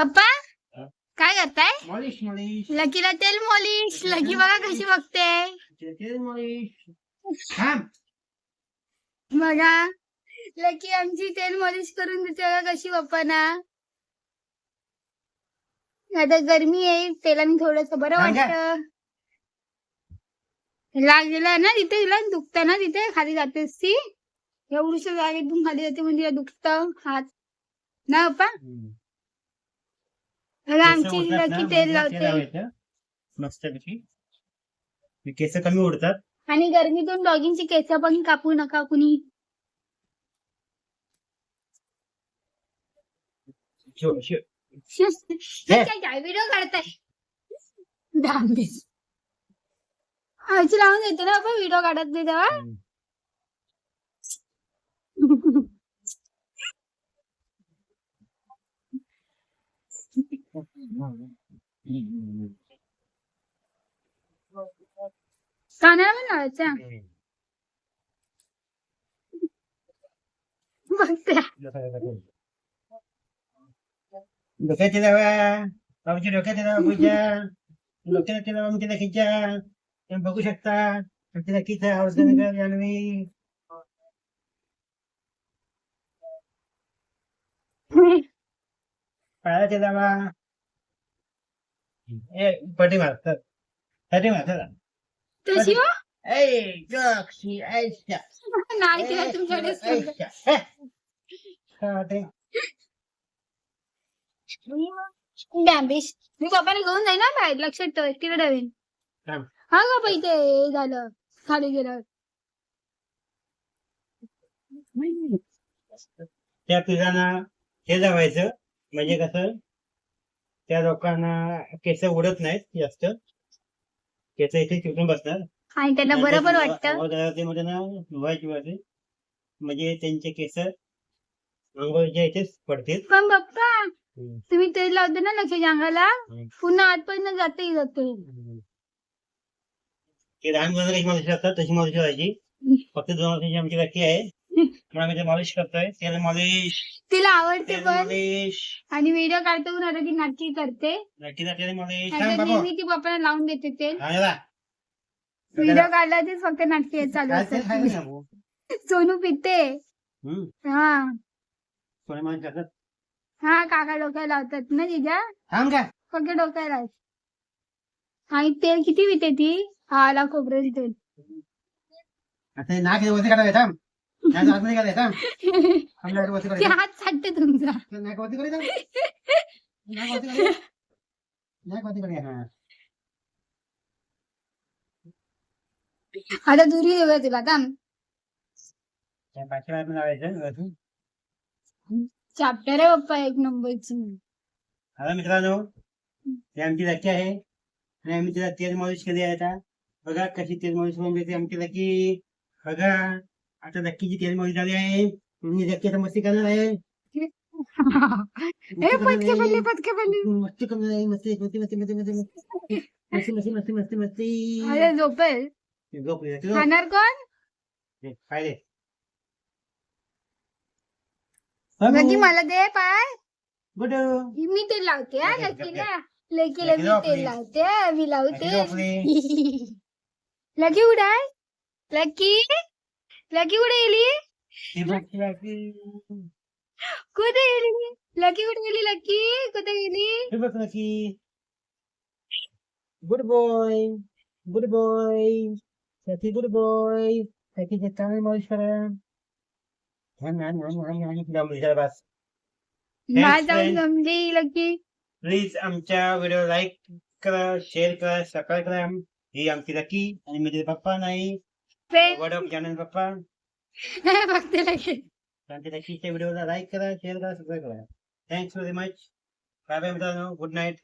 पप्पा? काय करताय? Molisch Molisch. लकीला तेल मॉलिश. लकी बघा कशी बघते. तेल मॉलिश. थांब. बघा. लकी आमची तेल मॉलिश करून देते. बघा कशी पप्पाना. आता गरमी आहे. तेलाने थोडस बरं सांगा. वाटत. लागलेलं ना तिथे तिला दुखतं ना तिथे. खाली जातेस ती एवढीश जागेतून खाली जाते म्हणजे तिला दुखतं हात. ना पप्पा? लकी तेल लावते. मस्त केस कमी उडतात. आणि गरमीतून डॉगिंगची केस पण कापू नका कुणी. काय व्हिडिओ काढताय? डांबीस आईची लावून देते ना आपण व्हिडिओ काढत नाही तेव्हा? कानाला पण लावायचं बघते डोक्यात लावा बाबूच्या डोक्यात लावा पूजा डोक्यात लावा आमच्या लकीच्या तुम्ही बघू शकता आमच्या लकीचा आवडता जान्हवी पायाला लावा Eh, Fatimata. Fatimata. Tusiwa? डॅम्बिश मी पप्पाने घेऊन जाईन ना लक्षात ठेव तिला डवेन हा का पै ते झालं खाली गेलं त्या पिझाना हे जवायचं म्हणजे कसं त्या लोकांना केस उडत नाहीत जास्त. केस इथे चिकटून बसणार. आणि त्यांना बरोबर वाटतं. मध्ये ना म्हणजे त्यांचे केस अंघोळीच्या इथेच पडतील. पण हम्म. तुम्ही तेल लावते ना लक्ष अंगाला हम्म. पुन्हा आतपर्यंत जाते जाते ते लहान मुलांना कशी मालिश करतात तशी मालिश करायची फक्त दोन वर्षाची आमची लकी आहे. ते मालिश करतोय त्याला मालिश. तिला आवडते त्याला पण. मालिश. आणि व्हिडिओ काढतो आता ती नाटकी करते. लकीला त्याला मालिश. नेहमी ती पप्पाला लावून देते याला. व्हिडिओ काढला तेच फक्त नाटकी चालू ते असतात. सोनू पिते. हा. हा काका डोक्याला लावतात ना का? फक्त डोक्याला आणि तेल किती विते ती? हाला खोबरेल तेल. आता नाक वरती काढायचं थांब. वरती ते हात तुमचा. वरती वरती वरती हा. आता दुरी देऊया तुला थांब. त्या पाचव्या आपण लावायचं वरतून. चॅप्टर आहे पप्पा एक नंबरची. आता मित्रांनो ही आमची लकी आहे. आणि आम्ही तिला तेल मॉलिश केली आहे आता. बघा कशी तेल मॉलिश करून देते आमची लकी. बघा. आता लकीची तेल मॉलिश झाली आहे मी लकी आता मस्ती करणार आहे ए पटके पटके मस्ती करणार आहे मस्ती मस्ती मस्ती मस्ती मस्ती मस्ती मस्ती मस्ती मस्ती मस्ती अरे झोपेल. खाणार कोण लकी मला दे पाय गुडू मी तेल लावते हा ओके, लकीला लकीला लकी मी. तेल लावते हा, मी लकी लावते. लकी उडाय लकी लकी कुठे गेली ती बघ, लकी. कुठे गेली लकी कुठे गेली लकी। कुठे गेली ती बघ, Lucky. Good boy. Good boy. Lucky good boy. लकीचे चांगली मॉलिश करा हं, हं, हं, हं, हं, तिला मुलगा बस। नाही जाऊन friend. जमली लकी। प्लीज आमच्या व्हिडिओ लाईक करा शेअर करा सबस्क्राईब करा। ही आमची लकी आणि मी तिचे पप्पा नाही। फ्रेंड वड चॅनल पप्पा बघते लकी आमच्या लकीच्या व्हिडिओला लाईक करा शेअर करा सबस्क्राईब करा thanks very much bye bye मित्रांनो गुड नाईट